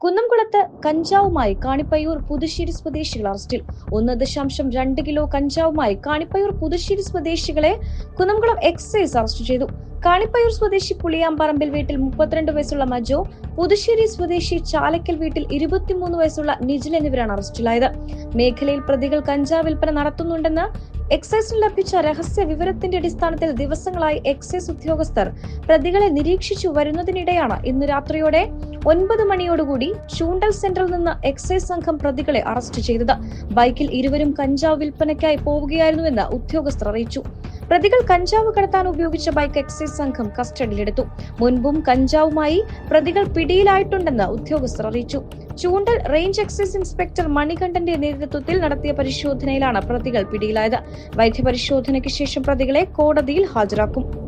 കുന്നംകുളത്ത് കഞ്ചാവുമായി കാണിപ്പയ്യൂർ പുതുശ്ശേരി സ്വദേശികൾ അറസ്റ്റിൽ ഒന്ന് ദശാംശം രണ്ട് കിലോ കഞ്ചാവുമായി കാണിപ്പയ്യൂർ പുതുശ്ശേരി സ്വദേശികളെ കുന്നംകുളം എക്സൈസ് അറസ്റ്റ് ചെയ്തു. കാണിപ്പയ്യൂർ സ്വദേശി പുളിയാമ്പറമ്പിൽ വീട്ടിൽ മുപ്പത്തിരണ്ട് വയസ്സുള്ള മജോ പുതുശ്ശേരി സ്വദേശി ചാലക്കൽ വീട്ടിൽ ഇരുപത്തിമൂന്ന് വയസ്സുള്ള നിജിൽ എന്നിവരാണ് അറസ്റ്റിലായത് മേഖലയിൽ പ്രതികൾ കഞ്ചാവ് വിൽപ്പന നടത്തുന്നുണ്ടെന്ന് എക്സൈസിന് ലഭിച്ച രഹസ്യ വിവരത്തിന്റെ അടിസ്ഥാനത്തിൽ ദിവസങ്ങളായി എക്സൈസ് ഉദ്യോഗസ്ഥർ പ്രതികളെ നിരീക്ഷിച്ചു വരുന്നതിനിടെയാണ് ഇന്ന് രാത്രിയോടെ ഒൻപത് മണിയോടുകൂടി ചൂണ്ടൽ സെന്ററിൽ നിന്ന് എക്സൈസ് സംഘം പ്രതികളെ അറസ്റ്റ് ചെയ്തത്. ബൈക്കിൽ ഇരുവരും കഞ്ചാവ് വിൽപ്പനയ്ക്കായി പോവുകയായിരുന്നുവെന്ന് ഉദ്യോഗസ്ഥർ അറിയിച്ചു. പ്രതികൾ കഞ്ചാവ് കടത്താൻ ഉപയോഗിച്ച ബൈക്ക് എക്സൈസ് സംഘം കസ്റ്റഡിയിലെടുത്തു. മുൻപും കഞ്ചാവുമായി പ്രതികൾ പിടിയിലായിട്ടുണ്ടെന്ന് ഉദ്യോഗസ്ഥർ അറിയിച്ചു. ചൂണ്ടൽ റേഞ്ച് എക്സൈസ് ഇൻസ്പെക്ടർ മണികണ്ഠന്റെ നേതൃത്വത്തിൽ നടത്തിയ പരിശോധനയിലാണ് പ്രതികൾ പിടിയിലായത്. വൈദ്യപരിശോധനയ്ക്ക് ശേഷം പ്രതികളെ കോടതിയിൽ ഹാജരാക്കും.